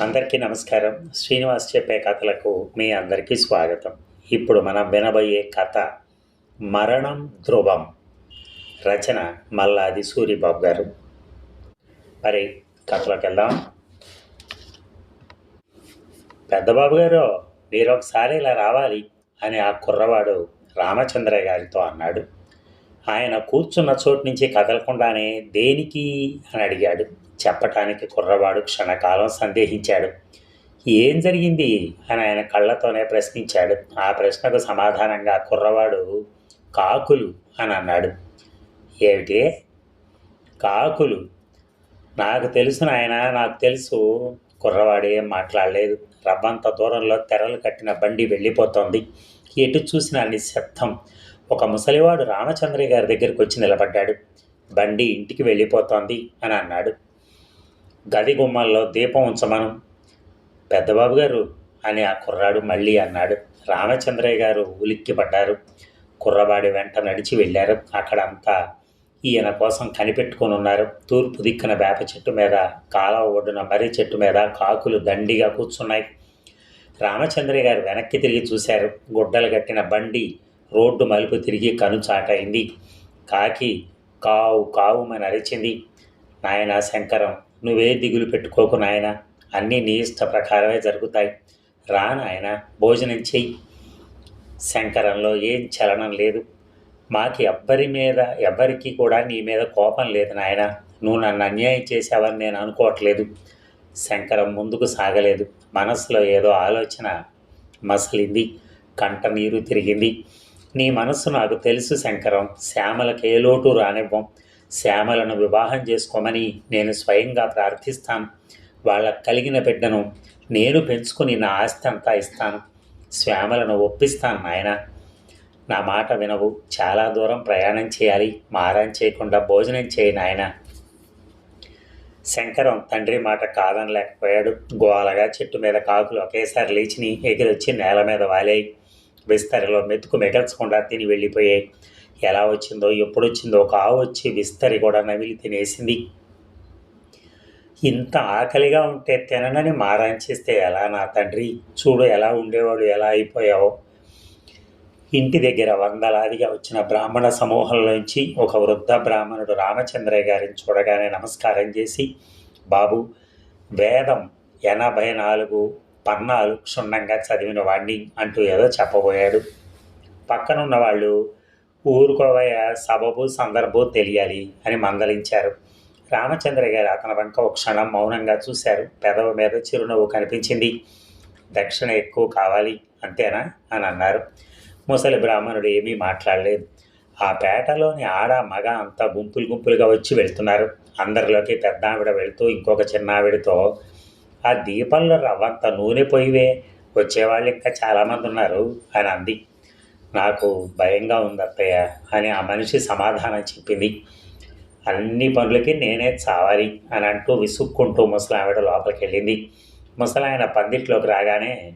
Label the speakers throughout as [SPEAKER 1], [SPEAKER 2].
[SPEAKER 1] అందరికీ నమస్కారం. శ్రీనివాస్ చెప్పే కథలకు మీ అందరికీ స్వాగతం. ఇప్పుడు మనం వినబోయే కథ మరణం ధ్రువం. రచన మల్లాది సూరిబాబు గారు. మరి కథలోకి వెళ్దాం. పెద్దబాబు గారు మీరు ఒకసారి ఇలా రావాలి అని ఆ కుర్రవాడు రామచంద్రయ్య గారితో అన్నాడు. ఆయన కూర్చున్న చోటు నుంచి కదలకుండానే దేనికి అని అడిగాడు. చెప్పటానికి కుర్రవాడు క్షణకాలం సందేహించాడు. ఏం జరిగింది? అని ఆయన కళ్ళతోనే ప్రశ్నించాడు. ఆ ప్రశ్నకు సమాధానంగా కుర్రవాడు కాకులు అని అన్నాడు. ఏమిటి? కాకులు. నాకు తెలుసు నాయన నాకు తెలుసు. కుర్రవాడు ఏం మాట్లాడలేదు. రవ్వంత దూరంలో తెరలు కట్టిన బండి వెళ్ళిపోతోంది. ఎటు చూసిన నిశ్శబ్దం. ఒక ముసలివాడు రామచంద్రయ్య గారి దగ్గరికి వచ్చి నిలబడ్డాడు. బండి ఇంటికి వెళ్ళిపోతోంది అని అన్నాడు. గది గుమ్మల్లో దీపం ఉంచమను. పెద్దబాబు గారు అని ఆ కుర్రాడు మళ్ళీ అన్నాడు. రామచంద్రయ్య గారు ఉలిక్కి పడ్డారు. కుర్రవాడి వెంట నడిచి వెళ్ళారు. అక్కడంతా ఈయన కోసం కనిపెట్టుకొని ఉన్నారు. తూర్పు దిక్కున వేప చెట్టు మీద కాలవ ఒడ్డున మర్రి చెట్టు మీద కాకులు దండిగా కూర్చున్నాయి. రామచంద్రయ్య గారు వెనక్కి తిరిగి చూశారు. గుడ్డలు కట్టిన బండి రోడ్డు మలుపు తిరిగి కనుచాటైంది. కాకి కావు కావు అని అరిచింది. నాయనా శంకరం నువ్వే దిగులు పెట్టుకోకు నాయన. అన్నీ నీ ఇష్ట ప్రకారమే జరుగుతాయి. రా నాయన భోజనం చెయ్యి. శంకరంలో ఏం చలనం లేదు. మాకి ఎవ్వరి మీద ఎవ్వరికి కూడా నీ మీద కోపం లేదు నాయన. నువ్వు నన్ను అన్యాయం చేసావని నేను అనుకోవట్లేదు. శంకరం ముందుకు సాగలేదు. మనసులో ఏదో ఆలోచన మసలింది. కంట నీరు తిరిగింది. నీ మనస్సు నాకు తెలుసు శంకరం. శ్యామలకు ఏ లోటు రానివ్వం. శ్యామలను వివాహం చేసుకోమని నేను స్వయంగా ప్రార్థిస్తాను. వాళ్ళకు కలిగిన బిడ్డను నేను పెంచుకుని నా ఆస్తి అంతా ఇస్తాను. శ్యామలను ఒప్పిస్తాను నాయన. నా మాట వినవు. చాలా దూరం ప్రయాణం చేయాలి. మారం చేయకుండా భోజనం చేయి నాయన. శంకరం తండ్రి మాట కాదనలేకపోయాడు. గోలగా చెట్టు మీద కాకులు ఒకేసారి లేచిని ఎగిరొచ్చి నేల మీద వాలాయి. విస్తరిలో మెతుకు మిగల్చకుండా తిని వెళ్ళిపోయాయి. ఎలా వచ్చిందో ఎప్పుడు వచ్చిందో ఒక ఆవు వచ్చి విస్తరి కూడా నమిలి తినేసింది. ఇంత ఆకలిగా ఉంటే తిననని మారాంచేస్తే ఎలా నా తండ్రి? చూడు ఎలా ఉండేవాడు ఎలా అయిపోయావో. ఇంటి దగ్గర వందలాదిగా వచ్చిన బ్రాహ్మణ సమూహంలోంచి ఒక వృద్ధ బ్రాహ్మణుడు రామచంద్రయ్య గారిని చూడగానే నమస్కారం చేసి బాబు వేదం ఎనభై నాలుగు పన్నాలు క్షుణ్ణంగా చదివిన వాడిని అంటూ ఏదో చెప్పబోయాడు. పక్కనున్న వాళ్ళు ఊరుకోవయ్య సబబు సందర్భం తెలియాలి అని మందలించారు. రామచంద్ర గారు అతని వంక ఒక క్షణం మౌనంగా చూశారు. పెదవ మీద చిరునవ్వు కనిపించింది. దక్షిణ ఎక్కువ కావాలి అంతేనా? అని అన్నారు. ముసలి బ్రాహ్మణుడు ఏమీ మాట్లాడలేదు. ఆ పేటలోని ఆడ మగ అంతా గుంపులు గుంపులుగా వచ్చి వెళ్తున్నారు. అందరిలోకి పెద్ద ఆవిడ వెళ్తూ ఇంకొక చిన్న ఆవిడతో ఆ దీపంలో రవ్వంత నూనె పోయివే వచ్చేవాళ్ళు ఇంకా చాలామంది ఉన్నారు అని అంది. నాకు భయంగా ఉంది అత్తయ్య అని ఆ మనిషి సమాధానం చెప్పింది. అన్ని పనులకి నేనే చావాలి అని అంటూ విసుక్కుంటూ ముసలావిడ లోపలికి వెళ్ళింది ముసలాయన పందిట్లోకి రాగానే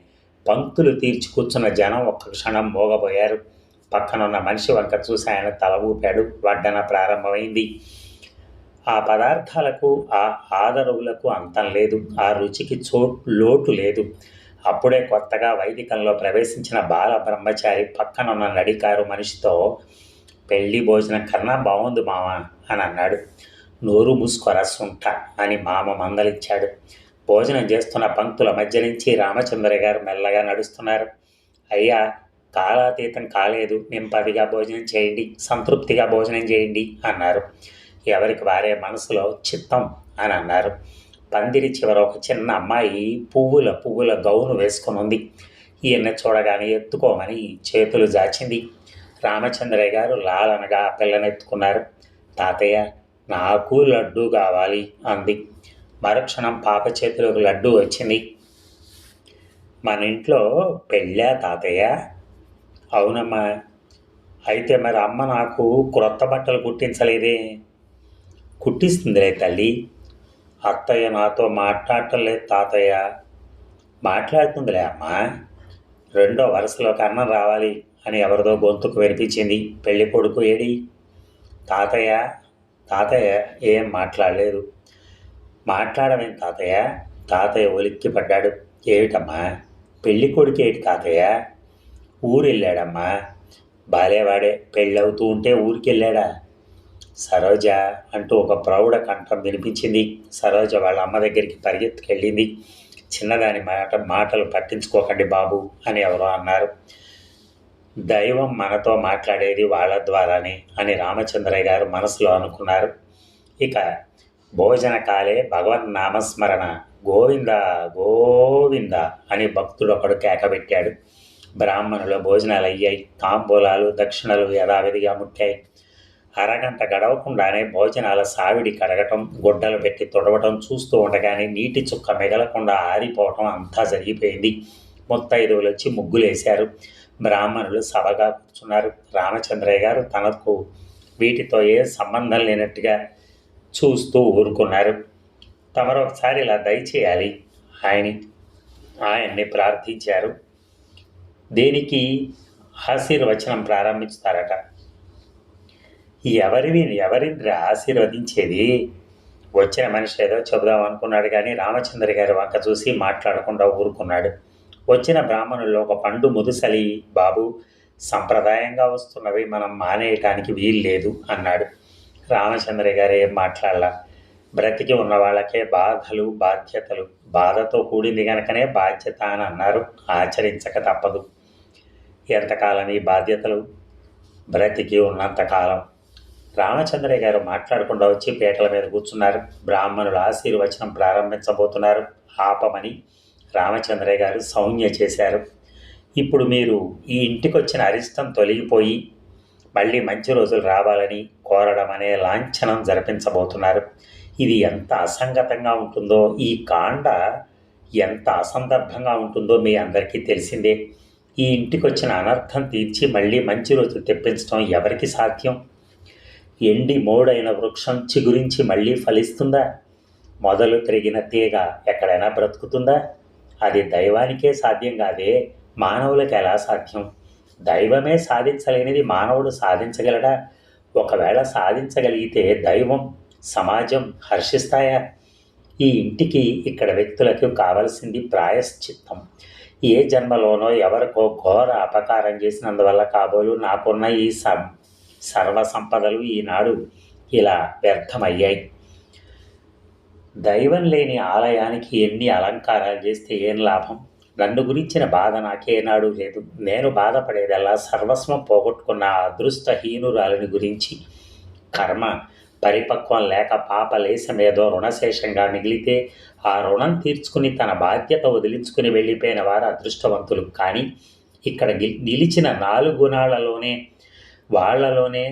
[SPEAKER 1] పంక్తులు తీర్చి కూర్చున్న జనం ఒక్క క్షణం మోగబోయారు. పక్కనున్న మనిషి వంక చూసి ఆయన తల ఊపాడు. వడ్డన ప్రారంభమైంది. ఆ పదార్థాలకు ఆ ఆదరవులకు అంతం లేదు. ఆ రుచికి చో లోటు లేదు. అప్పుడే కొత్తగా వైదికంలో ప్రవేశించిన బాల బ్రహ్మచారి పక్కనున్న నడికారు మనిషితో పెళ్ళి భోజనం కన్నా బాగుంది మామ అని అన్నాడు. నోరు మూసుకొర సుంట అని మామ మందలిచ్చాడు. భోజనం చేస్తున్న పంక్తుల మధ్య నుంచి రామచంద్ర గారు మెల్లగా నడుస్తున్నారు. అయ్యా కాలాతీతం కాలేదు. నింపదిగా భోజనం చేయండి. సంతృప్తిగా భోజనం చేయండి అన్నారు. ఎవరికి వారే మనసులో చిత్తం అని అన్నారు. పందిరి చివర ఒక చిన్న అమ్మాయి పువ్వుల పువ్వుల గౌను వేసుకొని ఉంది ఈయన చూడగానే ఎత్తుకోమని చేతులు జాచింది. రామచంద్రయ్య గారు లాలనగా ఆ పిల్లని ఎత్తుకున్నారు. తాతయ్య నాకు లడ్డు కావాలి అంది. మరుక్షణం పాప చేతిలోకి లడ్డు వచ్చింది. మన ఇంట్లో పెళ్ళా తాతయ్య? అవునమ్మా. అయితే మరి అమ్మ నాకు క్రొత్త బట్టలు కుట్టించలేదే. కుట్టిస్తుందిలే తల్లి. అత్తయ్య నాతో మాట్లాడటలేదు తాతయ్య. మాట్లాడుతుందిలే అమ్మా. రెండో వరుసలోకి అన్నం రావాలి అని ఎవరిదో గొంతుకు వినిపించింది పెళ్ళి కొడుకు ఏడి. తాతయ్య తాతయ్య ఏం మాట్లాడలేదు. మాట్లాడమేం తాతయ్య? తాతయ్య ఒలిక్కి పడ్డాడు ఏమిటమ్మా? పెళ్ళి కొడుకు ఏటి తాతయ్య? ఊరు వెళ్ళాడమ్మా బాలేవాడే పెళ్ళవుతూ ఉంటే ఊరికి వెళ్ళాడా సరోజ అంటూ ఒక ప్రౌఢ కంఠం వినిపించింది. సరోజ వాళ్ళ అమ్మ దగ్గరికి పరిగెత్తుకెళ్ళింది. చిన్నదాని మాట మాటలు పట్టించుకోకండి బాబు అని ఎవరో అన్నారు. దైవం మనతో మాట్లాడేది వాళ్ళ ద్వారానే అని రామచంద్రయ్య గారు మనసులో అనుకున్నారు. ఇక భోజన కాలే భగవన్ నామస్మరణ గోవింద గోవింద అని భక్తుడు ఒకడు కేకబెట్టాడు బ్రాహ్మణుల భోజనాలు అయ్యాయి తాంబూలాలు దక్షిణలు యథావిధిగా ముట్టాయి. అరగంట గడవకుండానే భోజనాల సావిడి కడగటం గుడ్డలు పెట్టి తుడవటం చూస్తూ ఉండగానే నీటి చుక్క మిగలకుండా ఆరిపోవటం అంతా జరిగిపోయింది. ముత్తైదువులు వచ్చి ముగ్గులేశారు. బ్రాహ్మణులు సభగా కూర్చున్నారు. రామచంద్రయ్య గారు తనకు వీటితో ఏ సంబంధం లేనట్టుగా చూస్తూ ఊరుకున్నారు. తమరు ఒకసారి ఇలా దయచేయాలి ఆయన ఆయన్ని ప్రార్థించారు. దేనికి ఆశీర్వచనం ప్రారంభిస్తారట? ఎవరివి ఎవరిని ఆశీర్వదించేది? వచ్చిన మనిషి ఏదో చెబుదాం అనుకున్నాడు కానీ రామచంద్ర గారి వంక చూసి మాట్లాడకుండా ఊరుకున్నాడు. వచ్చిన బ్రాహ్మణుల్లో ఒక పండు ముదుసలి బాబు సంప్రదాయంగా వస్తున్నవి మనం మానేయటానికి వీలు లేదు అన్నాడు. రామచంద్ర గారు ఏం మాట్లాడాల? బ్రతికి ఉన్న వాళ్ళకే బాధలు బాధ్యతలు. బాధతో కూడింది కనుకనే బాధ్యత అని అన్నారు. ఆచరించక తప్పదు. ఎంతకాలం ఈ బాధ్యతలు? బ్రతికి ఉన్నంతకాలం రామచంద్రయ్య గారు మాట్లాడకుండా వచ్చి పీటల మీద కూర్చున్నారు. బ్రాహ్మణులు ఆశీర్వచనం ప్రారంభించబోతున్నారు. ఆపమని రామచంద్రయ్య గారు సౌజ్ఞ చేశారు. ఇప్పుడు మీరు ఈ ఇంటికి వచ్చిన అరిష్టం తొలగిపోయి మళ్ళీ మంచి రోజులు రావాలని కోరడం అనే లాంఛనం జరిపించబోతున్నారు. ఇది ఎంత అసంగతంగా ఉంటుందో ఈ కాండ ఎంత అసందర్భంగా ఉంటుందో మీ అందరికీ తెలిసిందే. ఈ ఇంటికి వచ్చిన అనర్థం తీర్చి మళ్ళీ మంచి రోజులు తెప్పించడం ఎవరికి సాధ్యం? ఎండి మోడైన వృక్షం చిగురించి మళ్ళీ ఫలిస్తుందా? మొదలు తిరిగిన తీగ ఎక్కడైనా బ్రతుకుతుందా? అది దైవానికే సాధ్యం కాదే మానవులకు ఎలా సాధ్యం? దైవమే సాధించలేనిది మానవుడు సాధించగలడా? ఒకవేళ సాధించగలిగితే దైవం సమాజం హర్షిస్తాయా? ఈ ఇంటికి ఇక్కడ వ్యక్తులకు కావలసింది ప్రాయశ్చిత్తం. ఏ జన్మలోనో ఎవరికో ఘోర అపకారం చేసినందువల్ల కాబోలు నాకున్న ఈ సర్వ సంపదలు ఈనాడు ఇలా వ్యర్థమయ్యాయి. దైవం లేని ఆలయానికి ఎన్ని అలంకారాలు చేస్తే ఏం లాభం? నన్ను గురించిన బాధ నాకేనాడు లేదు. నేను బాధపడేదల్లా సర్వస్వం పోగొట్టుకున్న అదృష్టహీనురాలిని గురించి. కర్మ పరిపక్వం లేక పాప లేసమేదో రుణశేషంగా మిగిలితే ఆ రుణం తీర్చుకుని తన బాధ్యత వదిలించుకుని వెళ్ళిపోయిన వారు అదృష్టవంతులు. కానీ ఇక్కడ నిలిచిన నాలుగు గుణాలలోనే వాళ్ళలోనే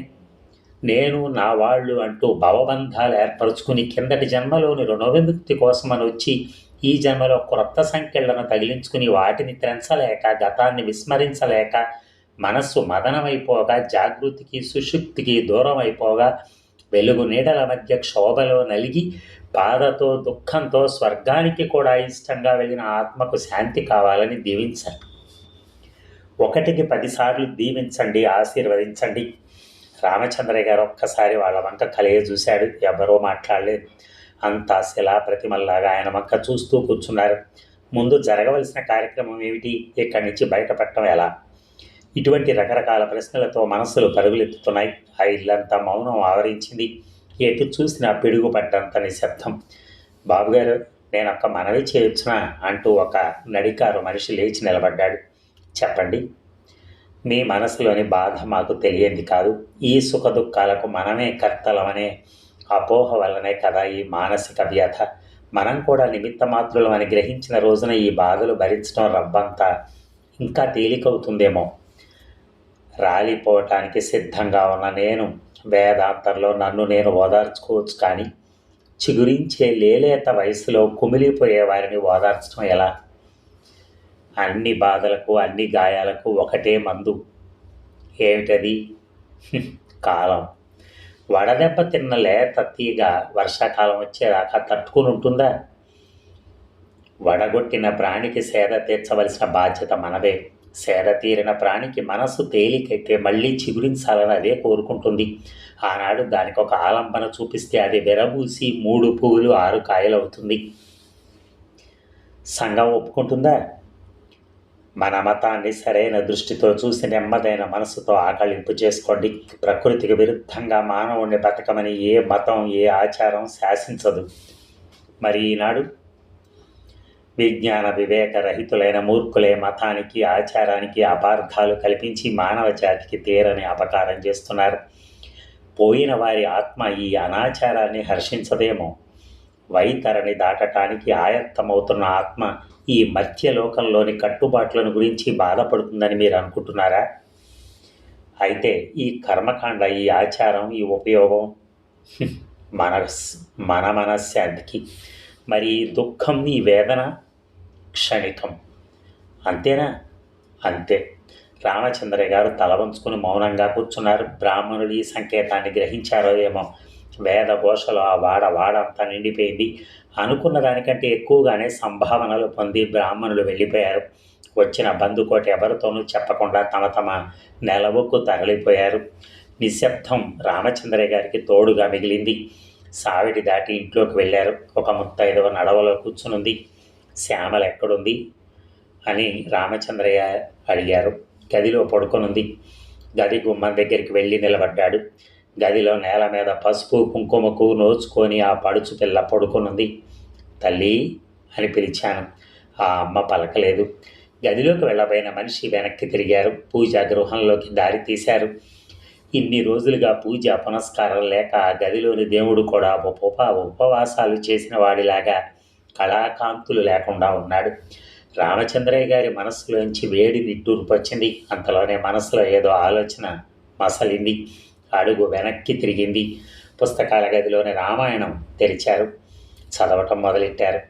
[SPEAKER 1] నేను నా వాళ్ళు అంటూ భవబంధాలు ఏర్పరచుకుని కిందటి జన్మలోని రుణవిముక్తి కోసమని వచ్చి ఈ జన్మలో క్రొత్త సంఖ్యలను తగిలించుకుని వాటిని త్రెంచలేక గతాన్ని విస్మరించలేక మనస్సు మదనమైపోగా జాగృతికి సుశుక్తికి దూరం అయిపోగా వెలుగు నీడల మధ్య క్షోభలో నలిగి బాధతో దుఃఖంతో స్వర్గానికి కూడా ఇష్టంగా వెళ్ళిన ఆత్మకు శాంతి కావాలని దీవించాలి ఒకటికి పదిసార్లు దీవించండి ఆశీర్వదించండి. రామచంద్రయ్య గారు ఒక్కసారి వాళ్ళ వంక కలిగే చూశాడు. ఎవరో మాట్లాడలేదు. అంతా శిలా ప్రతిమల్లాగా ఆయన వంక చూస్తూ కూర్చున్నారు. ముందు జరగవలసిన కార్యక్రమం ఏమిటి? ఇక్కడి నుంచి బయటపడటం ఎలా? ఇటువంటి రకరకాల ప్రశ్నలతో మనస్సులు పరుగులెత్తుతున్నాయి. ఆ ఇల్లంతా మౌనం ఆవరించింది. ఎటు చూసినా పిడుగుపడ్డంత నిశ్శబ్దం. బాబుగారు నేను ఒక్క మనవి చేయొచ్చునా? అంటూ ఒక నడికారు మనిషి లేచి నిలబడ్డాడు. చెప్పండి. మీ మనసులోని బాధ మాకు తెలియంది కాదు. ఈ సుఖ దుఃఖాలకు మనమే కర్తలమనే అపోహ వల్లనే కదా ఈ మానసిక వ్యథ మనం కూడా నిమిత్త మాత్రులమని గ్రహించిన రోజున ఈ బాధలు భరించడం రబ్బంతా ఇంకా తేలికవుతుందేమో. రాలిపోవటానికి సిద్ధంగా ఉన్న నేను వేదాంతంలో నన్ను నేను ఓదార్చుకోవచ్చు కానీ చిగురించే లేలేత వయసులో కుమిలిపోయే వారిని ఓదార్చడం ఎలా? అన్ని బాధలకు అన్ని గాయాలకు ఒకటే మందు. ఏమిటది? కాలం. వడదెబ్బ తిన్న లేత తీగ వర్షాకాలం వచ్చేదాకా తట్టుకుని ఉంటుందా? వడగొట్టిన ప్రాణికి సేద తీర్చవలసిన బాధ్యత మనదే. సేద తీరిన ప్రాణికి మనస్సు తేలికైతే మళ్ళీ చిగురించాలని అదే కోరుకుంటుంది. ఆనాడు దానికి ఒక ఆలంబన చూపిస్తే అది విరబూసి మూడు పువ్వులు ఆరు కాయలు అవుతుంది సంఘం ఒప్పుకుంటుందా? మన మతాన్ని సరైన దృష్టితో చూసి నెమ్మదైన మనసుతో ఆకళింపు చేసుకోండి. ప్రకృతికి విరుద్ధంగా మానవుణ్ణి బతకమని ఏ మతం ఏ ఆచారం శాసించదు. మరి ఈనాడు విజ్ఞాన వివేక రహితులైన మూర్ఖులే మతానికి ఆచారానికి అపార్థాలు కల్పించి మానవ జాతికి తీరని అపకారం చేస్తున్నారు. పోయిన వారి ఆత్మ ఈ అనాచారాన్ని హర్షించదేమో. వైతరణి దాటటానికి ఆయత్తమవుతున్న ఆత్మ ఈ మత్స్యలోకంలోని కట్టుబాట్లను గురించి బాధపడుతుందని మీరు అనుకుంటున్నారా? అయితే ఈ కర్మకాండ ఈ ఆచారం ఈ ఉపయోగం మన మన మనశ్శాంతికి మరి ఈ దుఃఖం ఈ వేదన క్షణికం. అంతేనా? అంతే. రామచంద్రయ్య గారు తల వంచుకుని మౌనంగా కూర్చున్నారు. బ్రాహ్మణుడు ఈ సంకేతాన్ని గ్రహించారో ఏమో. వేద ఘోషలో ఆ వాడ వాడంతా నిండిపోయింది. అనుకున్న దానికంటే ఎక్కువగానే సంభావనలు పొంది బ్రాహ్మణులు వెళ్ళిపోయారు. వచ్చిన బంధుకోటి ఎవరితోనూ చెప్పకుండా తమ తమ నెలవొక్కు తరలిపోయారు. నిశ్శబ్దం రామచంద్రయ్య గారికి తోడుగా మిగిలింది. సావిడి దాటి ఇంట్లోకి వెళ్ళారు. ఒక ముత్తైదవ నడవలో కూర్చునుంది. శ్యామల ఎక్కడుంది? అని రామచంద్రయ్య అడిగారు. గదిలో పడుకొనుంది. గది గుమ్మం దగ్గరికి వెళ్ళి నిలబడ్డాడు. గదిలో నేల మీద పసుపు కుంకుమకు నోచుకొని ఆ పడుచు పిల్ల పడుకునుంది. తల్లి అని పిలిచాను. ఆ అమ్మ పలకలేదు. గదిలోకి వెళ్ళబోయిన మనిషి వెనక్కి తిరిగారు. పూజా గృహంలోకి దారి తీశారు. ఇన్ని రోజులుగా పూజ పునస్కారం లేక ఆ గదిలోని దేవుడు కూడా ఉప ఉపవాసాలు చేసిన వాడిలాగా కళాకాంతులు లేకుండా ఉన్నాడు. రామచంద్రయ్య గారి మనస్సులోంచి వేడి నిట్టూర్పొచ్చింది అంతలోనే మనసులో ఏదో ఆలోచన మసలింది. అడుగు వెనక్కి తిరిగింది. పుస్తకాల గదిలోని రామాయణం తెరిచారు. చదవటం మొదలెట్టారు.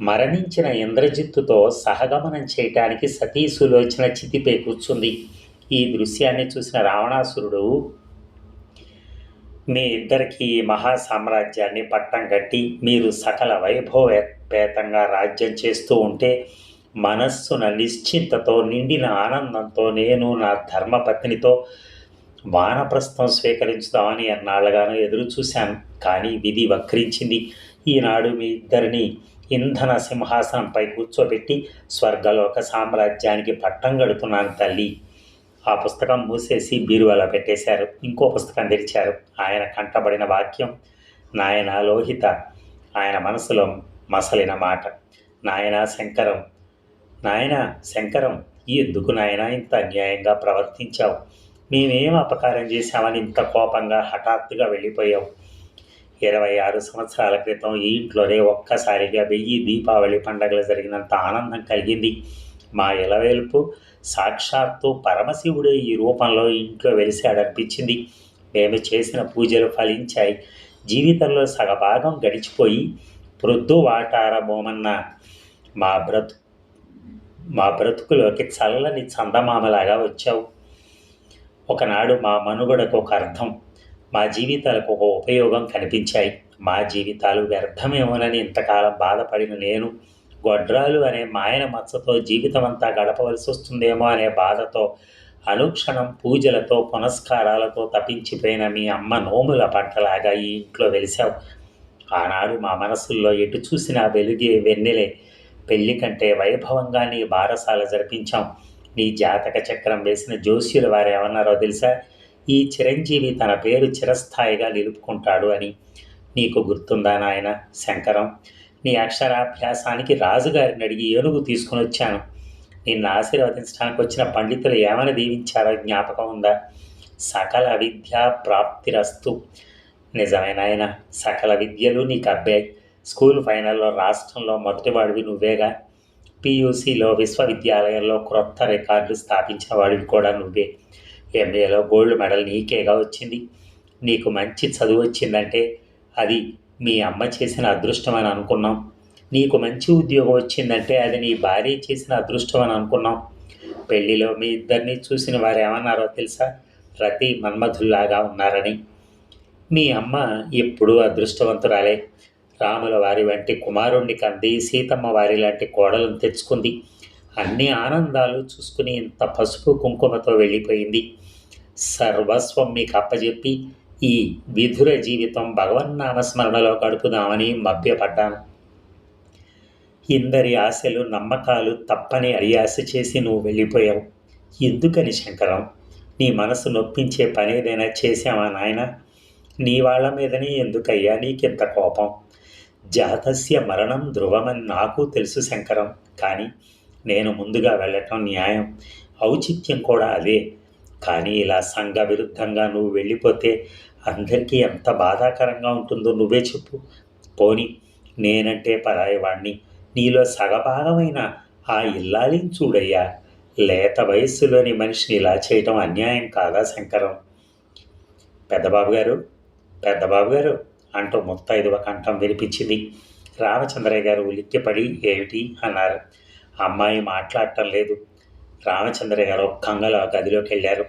[SPEAKER 1] మరణించిన ఇంద్రజిత్తుతో సహగమనం చేయటానికి సతీ సులోచన చితిపై కూర్చుంది. ఈ దృశ్యాన్ని చూసిన రావణాసురుడు మీ ఇద్దరికీ మహా సామ్రాజ్యాన్ని పట్టం కట్టి మీరు సకల వైభవపేతంగా రాజ్యం చేస్తూ ఉంటే మనస్సున నిశ్చింతతో నిండిన ఆనందంతో నేను నా ధర్మపత్నితో వానప్రస్థం స్వీకరించుదామని ఎన్నాళ్ళగానో ఎదురు చూశాను కానీ విధి వక్రించింది. ఈనాడు మీ ఇద్దరిని ఇంధన సింహాసనంపై కూర్చోబెట్టి స్వర్గలోక సామ్రాజ్యానికి పట్టం గడుపుతున్నాను తల్లి. ఆ పుస్తకం మూసేసి బీరువాలో పెట్టేశారు. ఇంకో పుస్తకం తెరిచారు. ఆయన కంటబడిన వాక్యం నాయన లోహిత ఆయన మనసులో మసలిన మాట. నాయన శంకరం నాయన శంకరం ఎందుకు నాయన ఇంత అన్యాయంగా ప్రవర్తించావు? మేమేం అపకారం చేశామని ఇంత కోపంగా హఠాత్తుగా వెళ్ళిపోయావు ఇరవై ఆరు సంవత్సరాల క్రితం ఈ ఇంట్లోనే ఒక్కసారిగా వెయ్యి దీపావళి పండగలు జరిగినంత ఆనందం కలిగింది. మా ఇలవేల్పు సాక్షాత్తు పరమశివుడే ఈ రూపంలో ఇంట్లో వెలిసాడనిపించింది మేము చేసిన పూజలు ఫలించాయి. జీవితంలో సగభాగం గడిచిపోయి ప్రొద్దు వాటారబోమన్న మా బ్రతు మా బ్రతుకులోకి చల్లని చందమామలాగా వచ్చావు. ఒకనాడు మా మనుగడకు ఒక అర్థం మా జీవితాలకు ఒక ఉపయోగం కనిపించాయి. మా జీవితాలు వ్యర్థమేమోనని ఇంతకాలం బాధపడిన నేను గొడ్రాలు అనే మాయన మచ్చతో జీవితం అంతా గడపవలసి వస్తుందేమో అనే బాధతో అనుక్షణం పూజలతో పునస్కారాలతో తప్పించిపోయిన మీ అమ్మ నోముల పంటలాగా ఈ ఇంట్లో వెలిశావు. ఆనాడు మా మనసుల్లో ఎటు చూసినా వెలుగే వెన్నెలే. పెళ్ళి కంటే వైభవంగా నీ బారసాల జరిపించాం. నీ జాతక చక్రం వేసిన జోస్యుల వారు ఏమన్నారో తెలుసా? ఈ చిరంజీవి తన పేరు చిరస్థాయిగా నిలుపుకుంటాడు అని. నీకు గుర్తుందా నాయన? శంకరం నీ అక్షరాభ్యాసానికి రాజుగారిని అడిగి ఏనుగు తీసుకుని వచ్చాను. నిన్ను ఆశీర్వదించడానికి వచ్చిన పండితులు ఏమని దీవించారో జ్ఞాపకం ఉందా? సకల విద్యా ప్రాప్తిరస్తు. నిజమైన ఆయన సకల విద్యలు నీకు అబ్బాయి స్కూల్ ఫైనల్లో రాష్ట్రంలో మొదటివాడివి నువ్వేగా. పియూసీలో విశ్వవిద్యాలయంలో క్రొత్త రికార్డు స్థాపించిన వాడివి కూడా నువ్వే. ఎంఏలో గోల్డ్ మెడల్ నీకేగా వచ్చింది. నీకు మంచి చదువు వచ్చిందంటే అది మీ అమ్మ చేసిన అదృష్టం అని అనుకున్నాం. నీకు మంచి ఉద్యోగం వచ్చిందంటే అది నీ భార్య చేసిన అదృష్టం అని అనుకున్నాం. పెళ్ళిలో మీ ఇద్దరిని చూసిన వారు ఏమన్నారో తెలుసా? రతి మన్మధుల్లాగా ఉన్నారని. మీ అమ్మ ఎప్పుడూ అదృష్టవంతురాలే. రాముల వారి వంటి కుమారుణ్ణి కంది సీతమ్మ వారి లాంటి కోడలను తెచ్చుకుంది. అన్ని ఆనందాలు చూసుకుని ఇంత పసుపు కుంకుమతో వెళ్ళిపోయింది. సర్వస్వం మీకు అప్పజెప్పి ఈ విధుర జీవితం భగవన్నామస్మరణలో గడుపుదామని మభ్యపడ్డాను. ఇందరి ఆశలు నమ్మకాలు తప్పని అరియాస చేసి నువ్వు వెళ్ళిపోయావు. ఎందుకని శంకరం? నీ మనసు నొప్పించే పని ఏదైనా చేసావా నాయన? నీ వాళ్ళ మీదనే ఎందుకయ్యా నీకింత కోపం? జాతస్య మరణం ధ్రువమని నాకు తెలుసు శంకరం. కానీ నేను ముందుగా వెళ్ళటం న్యాయం. ఔచిత్యం కూడా అదే. కానీ ఇలా సంఘ విరుద్ధంగా నువ్వు వెళ్ళిపోతే అందరికీ ఎంత బాధాకరంగా ఉంటుందో నువ్వే చెప్పు. పోని నేనంటే పరాయి వాణ్ణి. నీలో సగభాగమైన ఆ ఇల్లాలిని చూడయ్యా. లేత వయస్సులోని మనిషిని ఇలా చేయటం అన్యాయం కాదా శంకరం? పెద్దబాబు గారు పెద్దబాబు గారు అంటూ ముత్తైదువ కంఠం వినిపించింది. రామచంద్రయ్య గారు ఉలిక్కిపడి ఏమిటి? అన్నారు. అమ్మాయి మాట్లాడటం లేదు. రామచంద్రయ్య గారు కంగలో గదిలోకి వెళ్ళారు.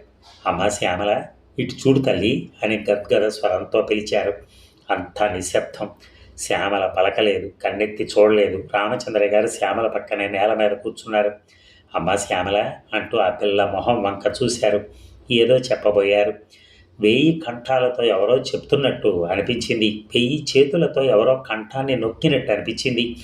[SPEAKER 1] అమ్మ శ్యామల ఇటు చూడు తల్లి అని గద్గద స్వరంతో పిలిచారు. అంతా నిశ్శబ్దం. శ్యామల పలకలేదు కన్నెత్తి చూడలేదు. రామచంద్రయ్య గారు శ్యామల పక్కనే నేల మీద కూర్చున్నారు. అమ్మ శ్యామల అంటూ ఆ పిల్ల మొహం వంక చూశారు. ఏదో చెప్పబోయారు. వెయ్యి కంఠాలతో ఎవరో చెప్తున్నట్టు అనిపించింది. వెయ్యి చేతులతో ఎవరో కంఠాన్ని నొక్కినట్టు అనిపించింది.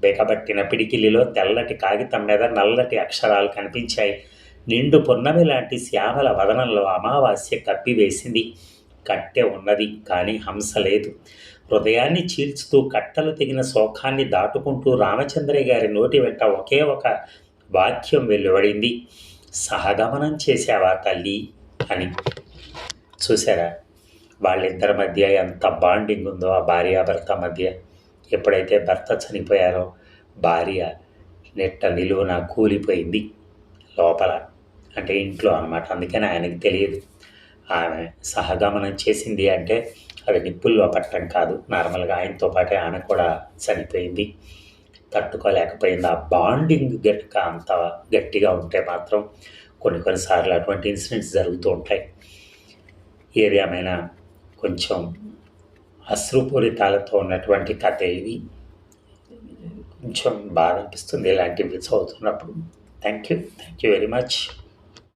[SPEAKER 1] బెకబట్టిన పిడికిలిలో తెల్లటి కాగితం మీద నల్లటి అక్షరాలు కనిపించాయి. నిండు పున్నమి లాంటి శ్యామల వదనంలో అమావాస్య కప్పివేసింది కట్టె ఉన్నది కానీ హంస లేదు. హృదయాన్ని చీల్చుతూ కట్టలు తెగిన శోకాన్ని దాటుకుంటూ రామచంద్రయ్య గారి నోటి వెంట ఒకే ఒక వాక్యం వెలువడింది. సహగమనం చేశావా తల్లి? అని. చూసారా వాళ్ళిద్దరి మధ్య ఎంత బాండింగ్ ఉందో ఆ భార్యాభర్త మధ్య. ఎప్పుడైతే భర్త చనిపోయారో భార్య నెట్ట నిలువున కూలిపోయింది లోపల అంటే ఇంట్లో అనమాట అందుకని ఆయనకి తెలియదు. ఆమె సహగమనం చేసింది అంటే అది నిప్పుల్లో పట్టడం కాదు. నార్మల్గా ఆయనతో పాటే ఆమె కూడా చనిపోయింది. తట్టుకోలేకపోయింది. ఆ బాండింగ్ గట్టిగా అంత గట్టిగా ఉంటే మాత్రం కొన్ని కొన్నిసార్లు అటువంటి ఇన్సిడెంట్స్ జరుగుతూ ఉంటాయి. ఏది ఏమైనా కొంచెం అశ్రుపూరితాలతో ఉన్నటువంటి కథ ఇది. కొంచెం బాధ అనిపిస్తుంది ఇలాంటివి చదువుతున్నప్పుడు. Thank you thank you very much